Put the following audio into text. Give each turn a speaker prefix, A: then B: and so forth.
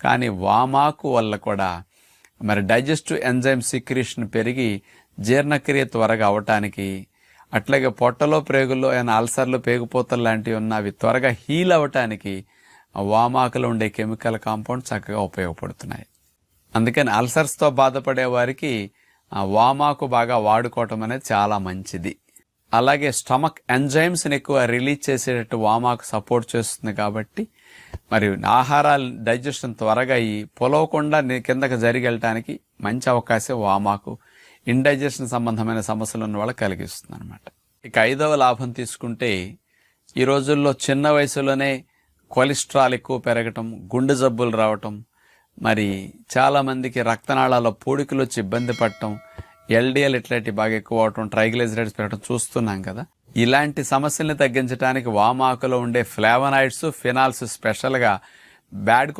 A: కానీ వామాకు వల్ల కూడా మరి డైజెస్టివ్ ఎంజైమ్ సిక్రిషన్ పెరిగి జీర్ణక్రియ త్వరగా అవటానికి అట్లాగే పొట్టలో ప్రేగుల్లో ఏమైనా అల్సర్లు పేగుపోతలు లాంటివి ఉన్న అవి త్వరగా హీల్ అవ్వటానికి ఆ వామాకులో ఉండే కెమికల్ కాంపౌండ్ చక్కగా ఉపయోగపడుతున్నాయి. అందుకని అల్సర్స్తో బాధపడే వారికి వామాకు బాగా వాడుకోవటం అనేది చాలా మంచిది. అలాగే స్టమక్ ఎంజైమ్స్ని ఎక్కువ రిలీజ్ చేసేటట్టు వామాకు సపోర్ట్ చేస్తుంది కాబట్టి మరి ఆహారాలు డైజెషన్ త్వరగా అయ్యి పొలవకుండా కిందకు కిందకి మంచి అవకాశం వామాకు ఇండైజెషన్ సంబంధమైన సమస్యలు ఉన్న వాళ్ళకి కలిగిస్తుంది అనమాట ఇక ఐదవ లాభం తీసుకుంటే ఈ రోజుల్లో చిన్న వయసులోనే కొలెస్ట్రాల్ ఎక్కువ పెరగటం గుండె జబ్బులు రావటం మరి చాలామందికి రక్తనాళాల పూడికలు వచ్చి ఇబ్బంది పడటం ఎల్డిఎల్ ఇట్లాంటి బాగా ఎక్కువ అవటం ట్రైగ్లైజరైడ్స్ పెరగటం చూస్తున్నాం కదా. ఇలాంటి సమస్యల్ని తగ్గించడానికి వామాకులో ఉండే ఫ్లేవనాయిడ్స్ ఫినాల్స్ స్పెషల్గా బ్యాడ్